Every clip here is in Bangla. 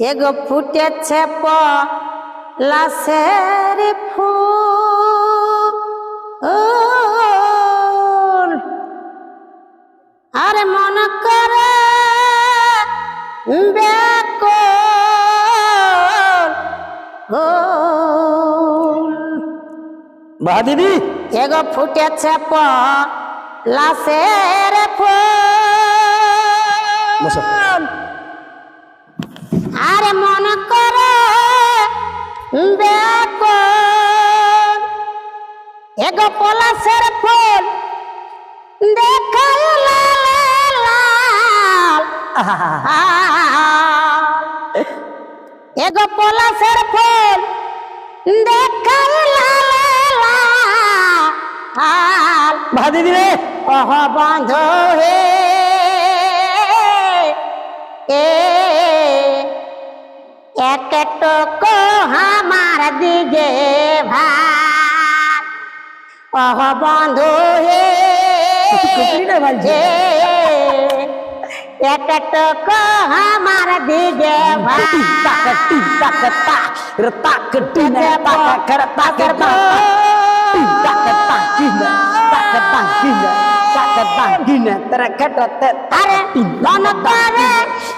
এগো ফুটেছে পাশের ফু আর মন করে বা দিদি। এগো ফুটেছে পাশের ফুল। আর মন করে এগো পলাশের ফুল দেখাল এগো পলাশের ফুল দেখাল ভাদি দিবে অহ বান্ধ হে ए एक टोको हमार दिगे भाई ओ बंधु हे एक टोको हमार दिगे भाई ताक टक टक ताक ताक ताक ताक ताक ताक ताक ताक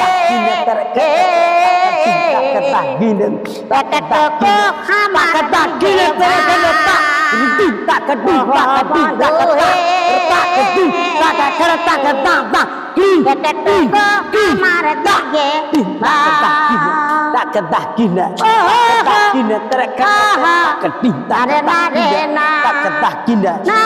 takinen terkena ketaginan tak ketaginan tak ketaginan terkena tak tak kedua tak kedua tak ডাকদা কিনা ডাকদা কিনা তরে কাহা কটি তারে নারে না ডাকদা কিনা না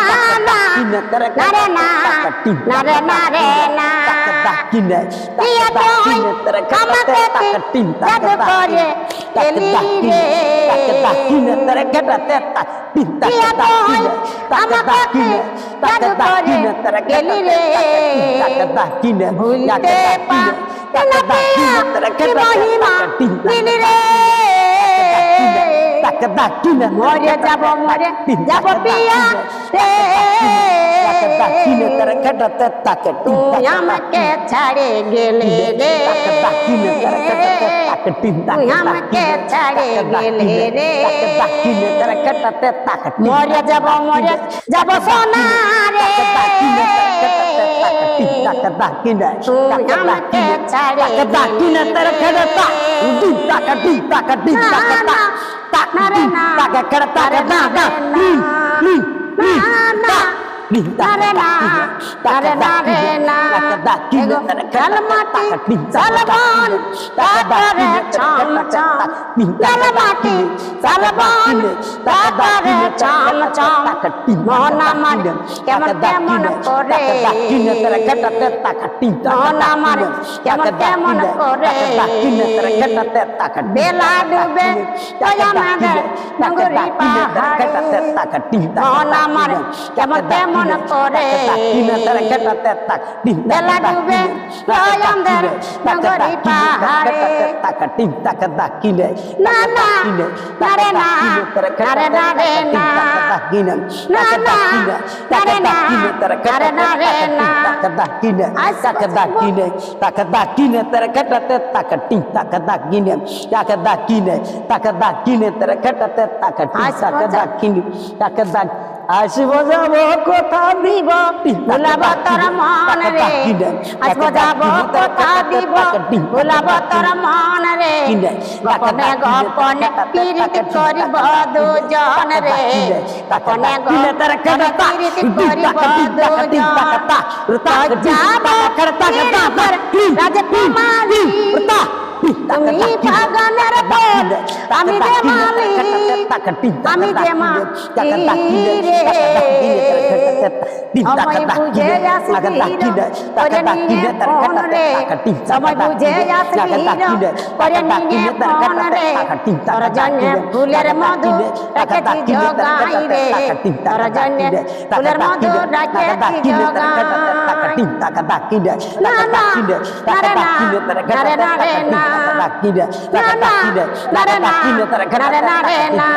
না কিনা তরে নারে না কটি নারে নারে না ডাকদা কিনা ডাকদা কিনা তরে কামাতে কটি তারে করে ডাকদা কিনা ডাকদা কিনা তরে কাটাতে কটি ডাকদা কিনা ডাকদা কিনা ডাকদা কিনা তরে কাটাতে ভুলতে পা মরে যাব মরে যাব পিয়া তুই আমাকে ছাড়ে গেলে রে তুই আমাকে ছাড়ে গেলে রে মরে যাব মরে যাব সোনা রে টাকা ডাকি না টাকা ডাকি টাকা ডাকি না তার খেলা তা দুই টাকা দুই টাকা দুই টাকা তা টাকা টাকা খেলা টাকা না না না না তারে না তারে না রে না এগো কাল মাটি সালবান তারে চাম চাম। কাল মাটি সালবান তারে চাম চাম। মন আমার কেমন কেমন করে? মন আমার কেমন কেমন করে? বেলা ডুবে তাই আমাদের নগরী পাহাড়ে। মন আমার কেমন কেমন মনে পড়ে বেলা ডুবে নয়নদের নগরী পাহাড়ে না না তারে না তারে না রে না না না তারে না তারে না রে না তাকে দাকিনে তাকে দাকিনে তারে কাটাতে তাকে টিং তাকে দাকিনে তাকে দাকিনে তাকে দাকিনে তারে কাটাতে তাকে টিং দাকিনে তাকে দাকিনে আসব যাব, কথা দিব। বলাব তোর মন রে। আসব যাব, কথা দিব। বলাব তোর মন রে। গোপনে গোপনে পিরিত করিব দুজন রে। গোপনে গোপনে পিরিত করিব দুজন। যাব পীড়িত রাজকুমারী, তুমি পাগনের পর আমি যে মালিক আমি যে মালিক রে সময় বুঝে আসি করে নিয়ে ফোন রে সময় বুঝে আসি করে নিয়ে ফোন রে তোর জন্য ফুলের মধু রেখেছি জগাই রে তোর জন্য ফুলের মধু রেখেছি জগাই না না নারে না নারে নারে না না না নারে না নারে নারে না।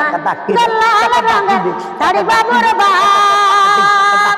গল্লাল রঙের তারি বাবুর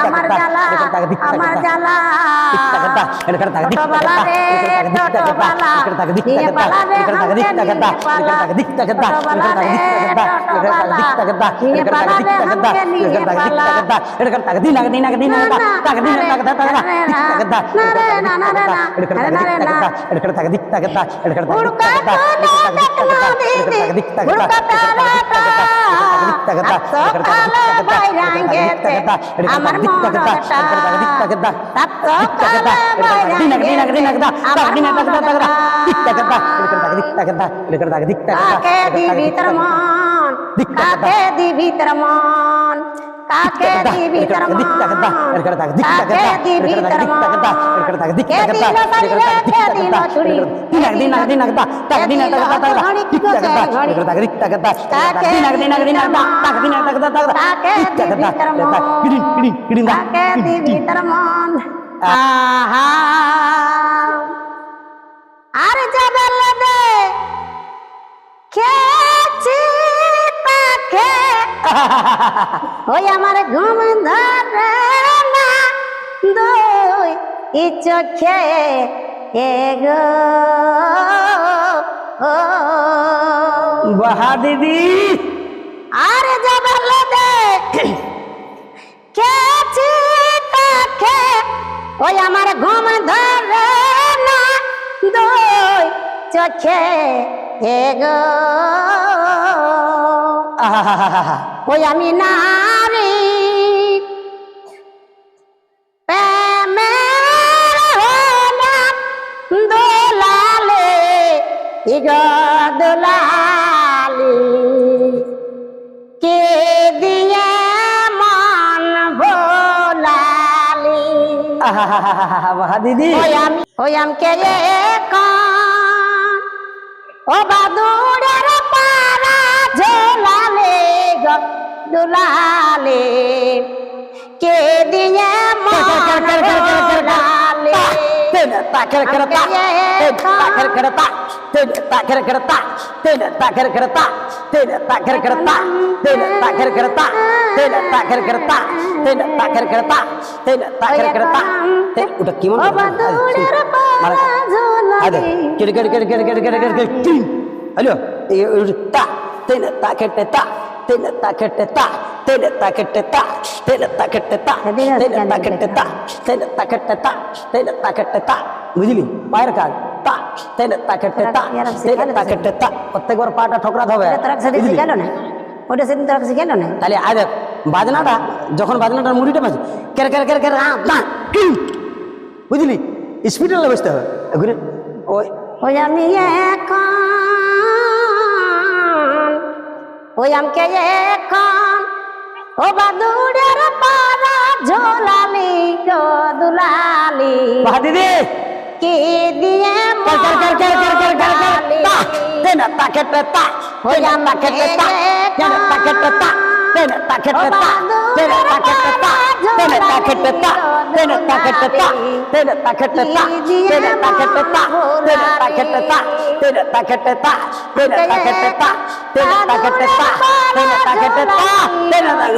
আমার জ্বালা আমার জ্বালা ছোটবেলা রে ছোটবেলা নিয়ে পালা রে হামকে নিয়ে পালা ছোটবেলা রে ছোটবেলা নিয়ে পালা রে হামকে নিয়ে পালা আমার কাকে দিবি তোর মন কাকে দিবি তোর মন কাকে দিবি তোর মন কাকে দিবি তোর মন কে দিল সারি রে কে দিল চুড়ি কে দিল ঘড়ি কি গোছে ঘড়ি কাকে দিবি তোর মন কাকে দিবি তোর মন আহা আর যাবেল দে খেছি পাখে ওই আমার ঘুম ধরে না দুই ই চোখে এগো। বাহা দিদি। আর যাবেল দে। খেছি পাখে ওই আমার ঘুম ধরে না দুই চোখে এগো। ওই আমি নারী। দোলালে ইগ দোলালি কে দিয়ে মন ভোলালি? দিদি। ওই আমি ওই আমকে ও বাদুড়ের দুলালে কে দিয়ে মন ভোলালে ওটা কি ও বাদুড়ের পারা ঝোলালে হ্যালো তা তেল তা কেটে তা তেল তা কেটে তা তেল তা কেটে তা তেল তা কেটে তা তেল তা কেটে তা তেল তা কেটে তা তেল তা কেটে তা বুঝলি পায়ের কাজ তা তেল তা কেটে তা তেল তা কেটে তা প্রত্যেকবার পাটা ঠোকরাতে হবে ওটা তোরা সেদিন বুঝলি? শিখালো না ওটা সেদিন তোরা শিখালো না তাহলে আজ বাজনাটা যখন বাজনাটার মুড়িটা বাজে কের কের কের কের আ, তা, কিং। বুঝলি স্পিডে বসতে হবে ঘুরে ওই ওই আমি এখন ওই আমকে এখন ও বাদুরের পাড়া ঝোলালি গো দুলালি বাহ দিদি কে দিয়ে কর কর কর কর কর কর কর কর তা দেনা তাকে পেতা ওই আমকে পেতা দেনা তাকে পেতা then a packet the top, then a packet the top, then a packet the top, then a packet the top, then a packet the top, then a packet the top, then a packet the top, then a packet the top, then a packet the top, then a packet the top, then a packet the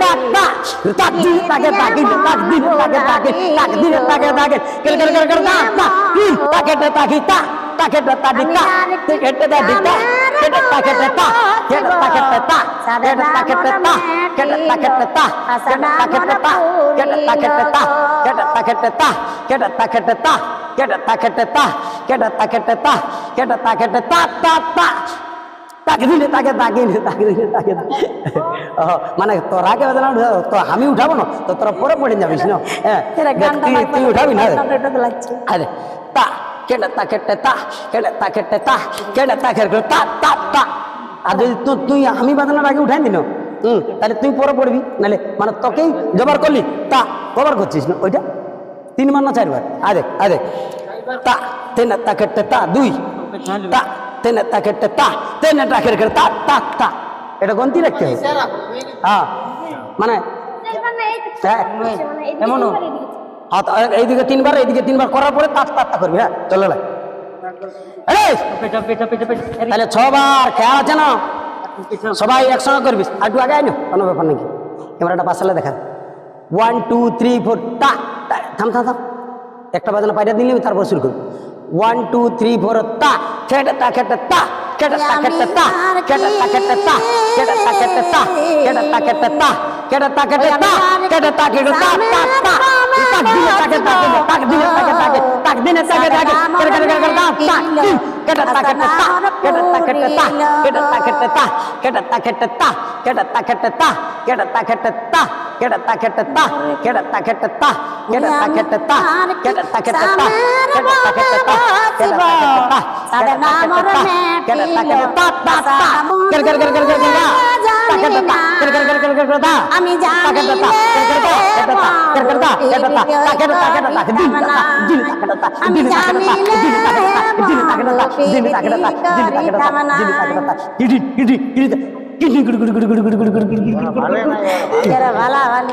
top, then a packet the top, then a ta kita taket ta dita taket ta dita taket taket ta taket taket ta taket taket ta taket taket ta taket taket ta taket taket ta taket taket ta taket taket ta taket taket ta taket taket ta taket taket ta ta ta ta তাকে দিলে তাকে তাকে তাকে দিলে তাকে মানে তোরা কে বেদনা তো আমি উঠাবো না তো তোরা পরে পড়ে যাবিস না হ্যাঁ তুই- উঠাবি না লাগবে কেড়েতা খেটে তা কেড়েতা খেটে তা কেড়েতা খেটে তা তা তা। আর যদি তুই আমি বাদলার আগে উঠাই দিন হুম তাহলে তুই পরে পড়বি। নাহলে মানে তোকেই জবার করলি তা কবার করছিস না? ওইটা? তিনবার না চারবার? আরে আরে তা তেনা তা খেটে তা দুই। তা তেনা তা খেটে তা তেনা তা খেটে তা তা তা। এটা গন্তি রাখতে হবে। হ্যাঁ।, হ্যাঁ। মানে হ্যাঁ। এমন হাত এইদিকে তিনবার এইদিকে তিনবার করার পরে তাঁত তাঁতটা করবি হ্যাঁ চলে লাই তাহলে ছবার খেয়াল আছে না সবাই একসঙ্গে করবি আর একটু আগে আইনো কোনো ব্যাপার নাকি এবার পাশালে দেখা ওয়ান টু থ্রি ফোর তা থাম থাম থাম একটা বাজনা পাইটা দিলে তারপর শুরু করবি ওয়ান টু থ্রি ফোর তা খেটে তা খেটে তা কেটা তা কেটে তা কেটা তা কেটে তা কেটা তা কেটে তা তা তা তা তা তা তা তা তা কেটে তা কেটে তা কেটে তা কেটে তা কেটে তা কেটে তা কেটে তা কেটে তা কেটে তা কেটে তা তাদের নাম কেটে তা কেটে তা তা তা করে করে করে করে করে তা কেটে তা করে করে করে করে করে তা আমি জানি তা কেটে তা করে করে কেটে তা করে করে তা কেটে তা তা কেটে তা কেটে জানি না আমি জানি না আমি জানি না ভালো